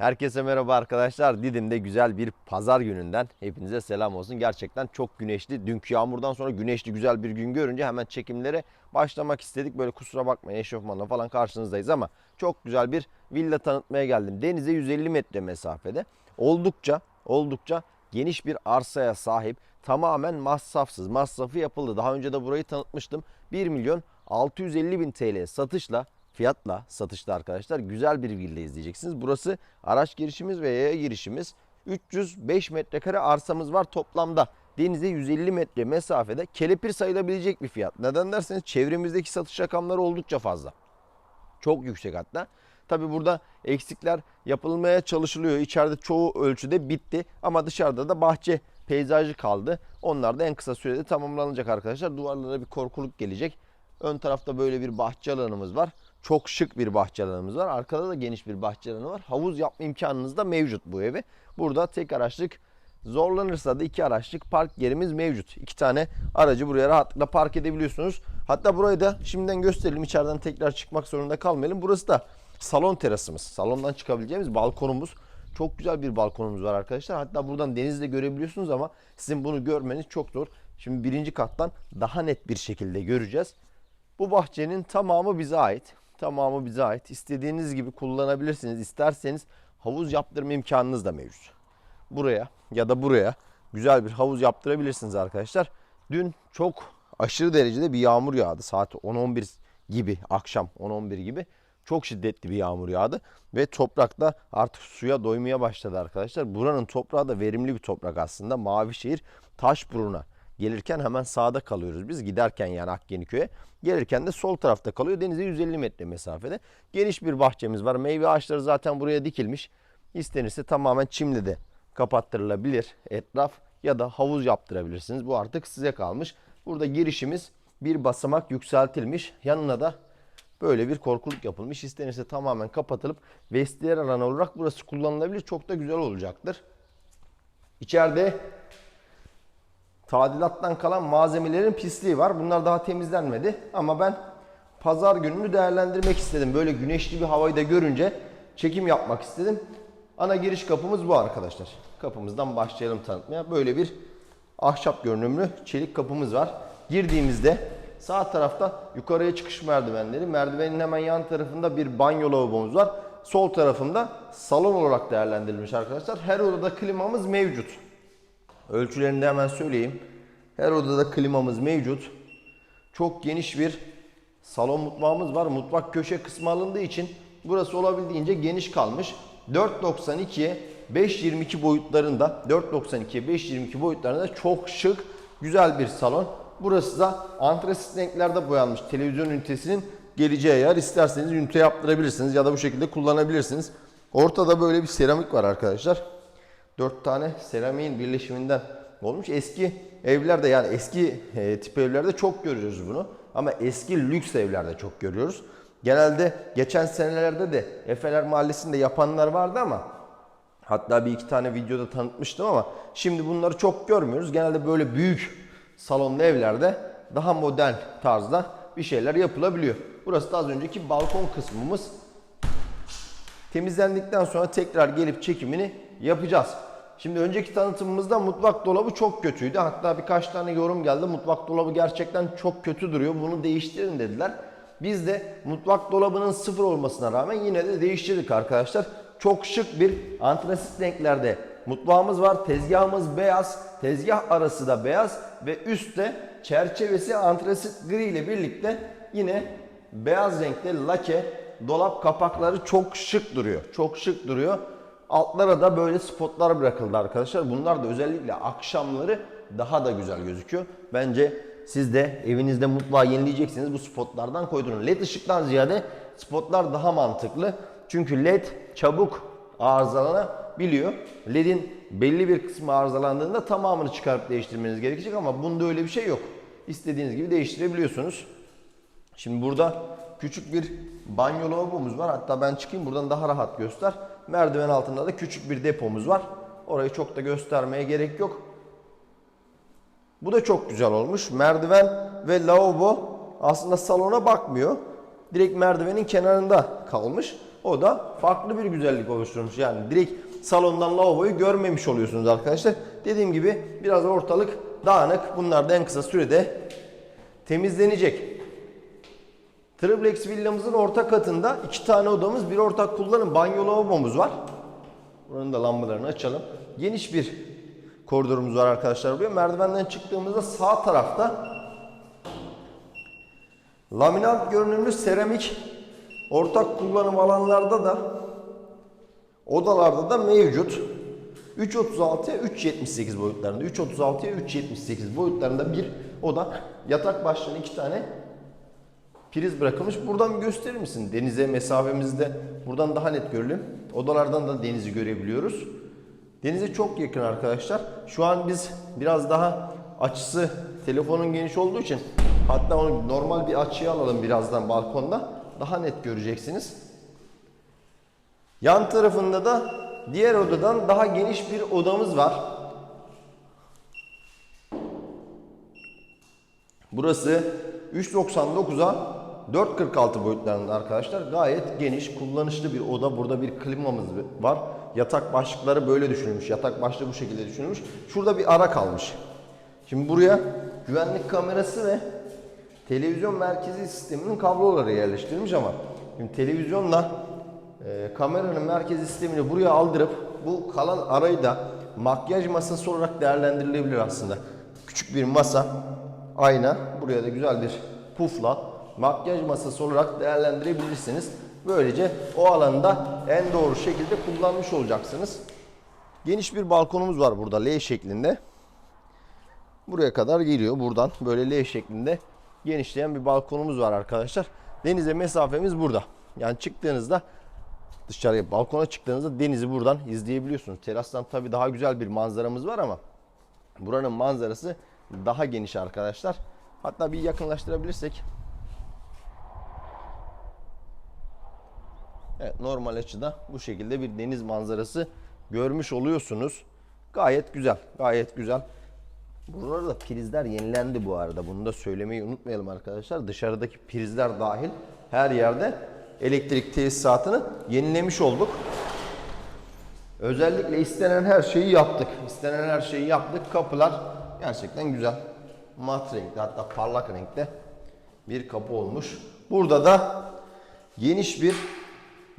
Herkese merhaba arkadaşlar. Didim'de güzel bir pazar gününden hepinize selam olsun. Gerçekten çok güneşli. Dünkü yağmurdan sonra güneşli güzel bir gün görünce hemen çekimlere başlamak istedik. Böyle kusura bakmayın eşofmanla falan karşınızdayız ama çok güzel bir villa tanıtmaya geldim. Denize 150 metre mesafede. Oldukça oldukça geniş bir arsaya sahip. Tamamen masrafsız. Masrafı yapıldı. Daha önce de burayı tanıtmıştım. 1 milyon 650 bin TL satışla fiyatla satışta arkadaşlar güzel bir villa izleyeceksiniz. Burası araç girişimiz ve yaya girişimiz. 305 metrekare arsamız var toplamda. Denize 150 metre mesafede kelepir sayılabilecek bir fiyat. Neden derseniz çevremizdeki satış rakamları oldukça fazla. Çok yüksek hatta. Tabi burada eksikler yapılmaya çalışılıyor. İçeride çoğu ölçüde bitti ama dışarıda da bahçe peyzajı kaldı. Onlar da en kısa sürede tamamlanacak arkadaşlar. Duvarlara bir korkuluk gelecek. Ön tarafta böyle bir bahçe alanımız var. Çok şık bir bahçe alanımız var. Arkada da geniş bir bahçe alanı var. Havuz yapma imkanınız da mevcut bu evi. Burada tek araçlık zorlanırsa da iki araçlık park yerimiz mevcut. İki tane aracı buraya rahatlıkla park edebiliyorsunuz. Hatta burayı da şimdiden gösterelim. İçeriden tekrar çıkmak zorunda kalmayalım. Burası da salon terasımız. Salondan çıkabileceğimiz balkonumuz. Çok güzel bir balkonumuz var arkadaşlar. Hatta buradan denizi de görebiliyorsunuz ama sizin bunu görmeniz çok zor. Şimdi birinci kattan daha net bir şekilde göreceğiz. Bu bahçenin tamamı bize ait. Tamamı bize ait. İstediğiniz gibi kullanabilirsiniz. İsterseniz havuz yaptırma imkanınız da mevcut. Buraya ya da buraya güzel bir havuz yaptırabilirsiniz arkadaşlar. Dün çok aşırı derecede bir yağmur yağdı. Saat 10-11 gibi akşam 10-11 gibi çok şiddetli bir yağmur yağdı ve toprak da artık suya doymaya başladı arkadaşlar. Buranın toprağı da verimli bir toprak aslında. Mavişehir Taşburun'a gelirken hemen sağda kalıyoruz biz. Giderken yani Akyeniköy'e. Gelirken de sol tarafta kalıyor. Denize 150 metre mesafede. Geniş bir bahçemiz var. Meyve ağaçları zaten buraya dikilmiş. İstenirse tamamen çimle de kapattırılabilir etraf ya da havuz yaptırabilirsiniz. Bu artık size kalmış. Burada girişimiz bir basamak yükseltilmiş. Yanına da böyle bir korkuluk yapılmış. İstenirse tamamen kapatılıp vestiyer alanı olarak burası kullanılabilir. Çok da güzel olacaktır. İçeride tadilattan kalan malzemelerin pisliği var. Bunlar daha temizlenmedi ama ben pazar gününü değerlendirmek istedim. Böyle güneşli bir havayı da görünce çekim yapmak istedim. Ana giriş kapımız bu arkadaşlar. Kapımızdan başlayalım tanıtmaya. Böyle bir ahşap görünümlü çelik kapımız var. Girdiğimizde sağ tarafta yukarıya çıkış merdivenleri. Merdivenin hemen yan tarafında bir banyo lavabomuz var. Sol tarafında salon olarak değerlendirilmiş arkadaşlar. Her odada klimamız mevcut. Ölçülerini de hemen söyleyeyim. Her odada klimamız mevcut. Çok geniş bir salon mutfağımız var. Mutfak köşe kısmı alındığı için burası olabildiğince geniş kalmış. 4.92'ye 5.22 boyutlarında 4.92'ye 5.22 boyutlarında çok şık güzel bir salon. Burası da antresit renklerde boyanmış televizyon ünitesinin geleceği yer. İsterseniz ünite yaptırabilirsiniz ya da bu şekilde kullanabilirsiniz. Ortada böyle bir seramik var arkadaşlar. 4 tane seramiğin birleşiminden olmuş. Eski evlerde yani eski e, tip evlerde çok görüyoruz bunu. Ama eski lüks evlerde çok görüyoruz. Genelde geçen senelerde de Efeler Mahallesi'nde yapanlar vardı ama hatta bir iki tane videoda tanıtmıştım ama şimdi bunları çok görmüyoruz. Genelde böyle büyük salonlu evlerde daha modern tarzda bir şeyler yapılabiliyor. Burası da az önceki balkon kısmımız. Temizlendikten sonra tekrar gelip çekimini yapacağız. Şimdi önceki tanıtımımızda mutfak dolabı çok kötüydü. Hatta birkaç tane yorum geldi. Mutfak dolabı gerçekten çok kötü duruyor. Bunu değiştirin dediler. Biz de mutfak dolabının sıfır olmasına rağmen yine de değiştirdik arkadaşlar. Çok şık bir antrasit renklerde mutfağımız var. Tezgahımız beyaz. Tezgah arası da beyaz ve üstte çerçevesi antrasit gri ile birlikte yine beyaz renkte lake dolap kapakları çok şık duruyor. Çok şık duruyor. Altlara da böyle spotlar bırakıldı arkadaşlar. Bunlar da özellikle akşamları daha da güzel gözüküyor. Bence siz de evinizde mutfağı yenileyeceksiniz bu spotlardan koydurun. LED ışıktan ziyade spotlar daha mantıklı. Çünkü LED çabuk arızalanabiliyor. LED'in belli bir kısmı arızalandığında tamamını çıkarıp değiştirmeniz gerekecek ama bunda öyle bir şey yok. İstediğiniz gibi değiştirebiliyorsunuz. Şimdi burada küçük bir banyo lavabomuz var. Hatta ben çıkayım buradan daha rahat göster. Merdiven altında da küçük bir depomuz var. Orayı çok da göstermeye gerek yok. Bu da çok güzel olmuş. Merdiven ve lavabo aslında salona bakmıyor. Direkt merdivenin kenarında kalmış. O da farklı bir güzellik oluşturmuş. Yani direkt salondan lavaboyu görmemiş oluyorsunuz arkadaşlar. Dediğim gibi biraz ortalık dağınık. Bunlar da en kısa sürede temizlenecek. Triplex villamızın orta katında iki tane odamız, bir ortak kullanım banyo lavabomuz var. Buranın da lambalarını açalım. Geniş bir koridorumuz var arkadaşlar buraya. Merdivenden çıktığımızda sağ tarafta laminat görünümlü seramik ortak kullanım alanlarda da odalarda da mevcut. 3.36'ya 3.78 boyutlarında. 3.36'ya 3.78 boyutlarında bir oda. Yatak başlığına iki tane priz bırakılmış. Buradan gösterir misin? Denize mesafemizde buradan daha net görelim. Odalardan da denizi görebiliyoruz. Denize çok yakın arkadaşlar. Şu an biz biraz daha açısı telefonun geniş olduğu için hatta onu normal bir açıya alalım birazdan balkonda. Daha net göreceksiniz. Yan tarafında da diğer odadan daha geniş bir odamız var. Burası 3.99'a 4.46 boyutlarında arkadaşlar. Gayet geniş, kullanışlı bir oda. Burada bir klimamız var. Yatak başlıkları böyle düşünülmüş. Yatak başlığı bu şekilde düşünülmüş. Şurada bir ara kalmış. Şimdi buraya güvenlik kamerası ve televizyon merkezi sisteminin kabloları yerleştirilmiş ama şimdi televizyonla e, kameranın merkezi sistemini buraya aldırıp bu kalan arayı da makyaj masası olarak değerlendirilebilir aslında. Küçük bir masa, ayna, buraya da güzel bir pufla makyaj masası olarak değerlendirebilirsiniz. Böylece o alanda en doğru şekilde kullanmış olacaksınız. Geniş bir balkonumuz var burada L şeklinde. Buraya kadar geliyor. Buradan böyle L şeklinde genişleyen bir balkonumuz var arkadaşlar. Denize mesafemiz burada. Yani çıktığınızda dışarıya balkona çıktığınızda denizi buradan izleyebiliyorsunuz. Terastan tabii daha güzel bir manzaramız var ama buranın manzarası daha geniş arkadaşlar. Hatta bir yakınlaştırabilirsek. Evet normal açıda bu şekilde bir deniz manzarası görmüş oluyorsunuz. Gayet güzel. Gayet güzel. Burada da prizler yenilendi bu arada. Bunu da söylemeyi unutmayalım arkadaşlar. Dışarıdaki prizler dahil her yerde elektrik tesisatını yenilemiş olduk. Özellikle istenen her şeyi yaptık. İstenen her şeyi yaptık. Kapılar gerçekten güzel. Mat renkte hatta parlak renkte bir kapı olmuş. Burada da geniş bir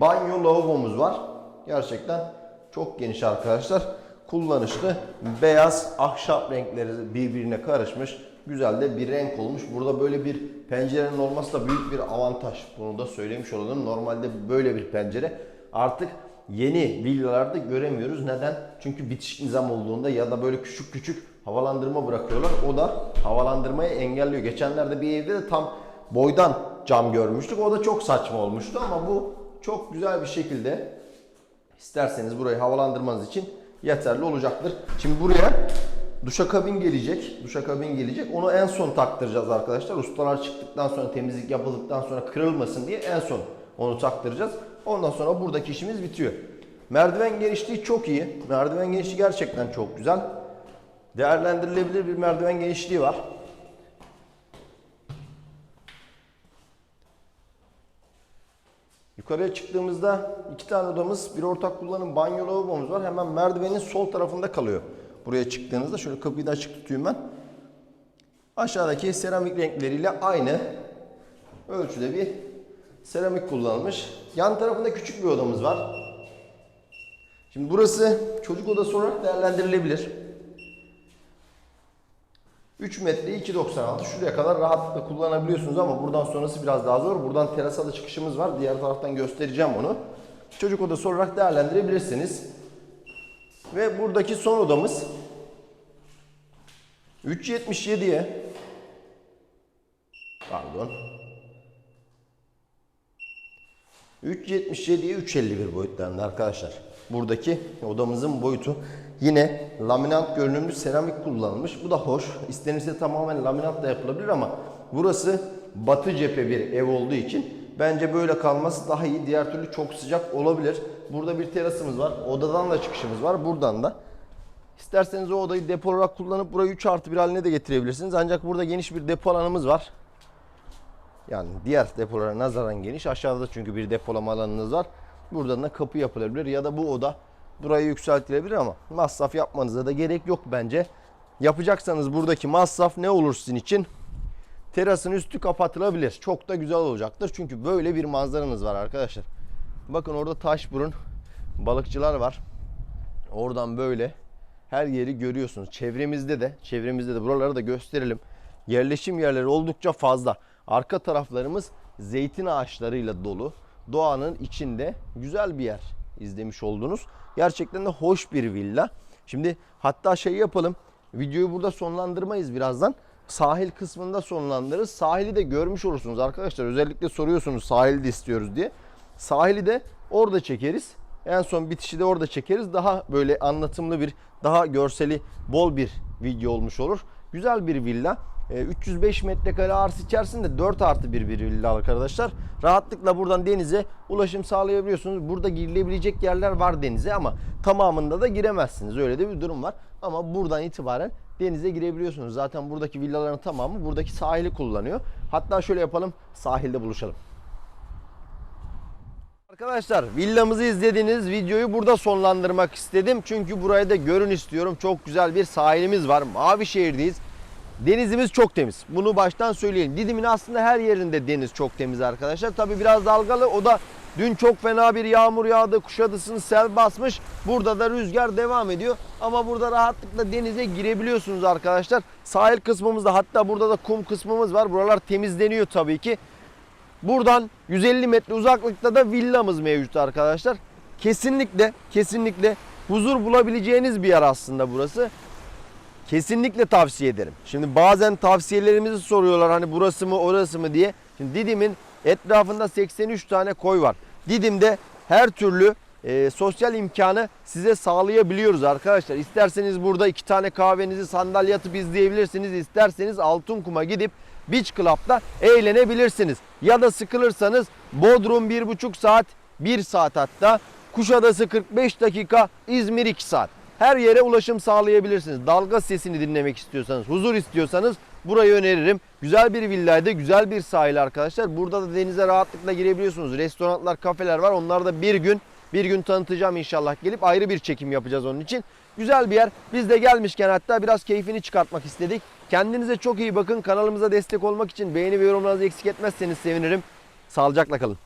banyo lavabomuz var. Gerçekten çok geniş arkadaşlar. Kullanışlı beyaz ahşap renkleri birbirine karışmış. Güzel de bir renk olmuş. Burada böyle bir pencerenin olması da büyük bir avantaj. Bunu da söylemiş olalım. Normalde böyle bir pencere artık yeni villalarda göremiyoruz. Neden? Çünkü bitişik nizam olduğunda ya da böyle küçük küçük havalandırma bırakıyorlar. O da havalandırmayı engelliyor. Geçenlerde bir evde de tam boydan cam görmüştük. O da çok saçma olmuştu ama bu çok güzel bir şekilde isterseniz burayı havalandırmanız için yeterli olacaktır. Şimdi buraya duşakabin gelecek. Duşakabin gelecek. Onu en son taktıracağız arkadaşlar. Ustalar çıktıktan sonra temizlik yapıldıktan sonra kırılmasın diye en son onu taktıracağız. Ondan sonra buradaki işimiz bitiyor. Merdiven genişliği çok iyi. Merdiven genişliği gerçekten çok güzel. Değerlendirilebilir bir merdiven genişliği var. Yukarıya çıktığımızda iki tane odamız, bir ortak kullanım banyo lavabomuz var. Hemen merdivenin sol tarafında kalıyor. Buraya çıktığınızda şöyle kapıyı da açık tutayım ben. Aşağıdaki seramik renkleriyle aynı ölçüde bir seramik kullanılmış. Yan tarafında küçük bir odamız var. Şimdi burası çocuk odası olarak değerlendirilebilir. 3 metre 2.96 şuraya kadar rahatlıkla kullanabiliyorsunuz ama buradan sonrası biraz daha zor. Buradan terasa da çıkışımız var. Diğer taraftan göstereceğim onu. Çocuk odası olarak değerlendirebilirsiniz. Ve buradaki son odamız 3.77'ye pardon 3.77'ye 3.51 boyutlarında arkadaşlar. Buradaki odamızın boyutu yine laminat görünümlü seramik kullanılmış. Bu da hoş. İstenirse tamamen laminat da yapılabilir ama burası batı cephe bir ev olduğu için bence böyle kalması daha iyi. Diğer türlü çok sıcak olabilir. Burada bir terasımız var. Odadan da çıkışımız var. Buradan da. İsterseniz o odayı depo olarak kullanıp burayı 3 artı 1 haline de getirebilirsiniz. Ancak burada geniş bir depo alanımız var. Yani diğer depolara nazaran geniş. Aşağıda da çünkü bir depolama alanınız var. Buradan da kapı yapılabilir ya da bu oda burayı yükseltilebilir ama masraf yapmanıza da gerek yok bence. Yapacaksanız buradaki masraf ne olur sizin için? Terasın üstü kapatılabilir. Çok da güzel olacaktır. Çünkü böyle bir manzaranız var arkadaşlar. Bakın orada Taşburun balıkçılar var. Oradan böyle her yeri görüyorsunuz. Çevremizde de, çevremizde de buraları da gösterelim. Yerleşim yerleri oldukça fazla. Arka taraflarımız zeytin ağaçlarıyla dolu. Doğanın içinde güzel bir yer izlemiş oldunuz. Gerçekten de hoş bir villa. Şimdi hatta şey yapalım. Videoyu burada sonlandırmayız birazdan. Sahil kısmında sonlandırırız. Sahili de görmüş olursunuz arkadaşlar. Özellikle soruyorsunuz sahili de istiyoruz diye. Sahili de orada çekeriz. En son bitişi de orada çekeriz. Daha böyle anlatımlı bir, daha görseli bol bir video olmuş olur. Güzel bir villa. Ee, 305 metrekare arsa içerisinde 4 artı bir bir villa arkadaşlar. Rahatlıkla buradan denize ulaşım sağlayabiliyorsunuz. Burada girilebilecek yerler var denize ama tamamında da giremezsiniz. Öyle de bir durum var. Ama buradan itibaren denize girebiliyorsunuz. Zaten buradaki villaların tamamı buradaki sahili kullanıyor. Hatta şöyle yapalım sahilde buluşalım. Arkadaşlar villamızı izlediğiniz videoyu burada sonlandırmak istedim. Çünkü burayı da görün istiyorum. Çok güzel bir sahilimiz var. Mavişehir'deyiz. Denizimiz çok temiz. Bunu baştan söyleyelim. Didim'in aslında her yerinde deniz çok temiz arkadaşlar. Tabi biraz dalgalı. O da dün çok fena bir yağmur yağdı. Kuşadası'nı sel basmış. Burada da rüzgar devam ediyor. Ama burada rahatlıkla denize girebiliyorsunuz arkadaşlar. Sahil kısmımızda hatta burada da kum kısmımız var. Buralar temizleniyor tabii ki. Buradan 150 metre uzaklıkta da villamız mevcut arkadaşlar. Kesinlikle kesinlikle huzur bulabileceğiniz bir yer aslında burası. Kesinlikle tavsiye ederim. Şimdi bazen tavsiyelerimizi soruyorlar hani burası mı orası mı diye. Şimdi Didim'in etrafında 83 tane koy var. Didim'de her türlü e, sosyal imkanı size sağlayabiliyoruz arkadaşlar. İsterseniz burada iki tane kahvenizi sandalye atıp izleyebilirsiniz. İsterseniz Altınkum'a gidip Beach Club'da eğlenebilirsiniz. Ya da sıkılırsanız Bodrum 1,5 saat, 1 saat hatta. Kuşadası 45 dakika, İzmir 2 saat. Her yere ulaşım sağlayabilirsiniz. Dalga sesini dinlemek istiyorsanız, huzur istiyorsanız burayı öneririm. Güzel bir villaydı, güzel bir sahil arkadaşlar. Burada da denize rahatlıkla girebiliyorsunuz. Restoranlar, kafeler var. Onlar da bir gün bir gün tanıtacağım inşallah gelip ayrı bir çekim yapacağız onun için. Güzel bir yer. Biz de gelmişken hatta biraz keyfini çıkartmak istedik. Kendinize çok iyi bakın. Kanalımıza destek olmak için beğeni ve yorumlarınızı eksik etmezseniz sevinirim. Sağlıcakla kalın.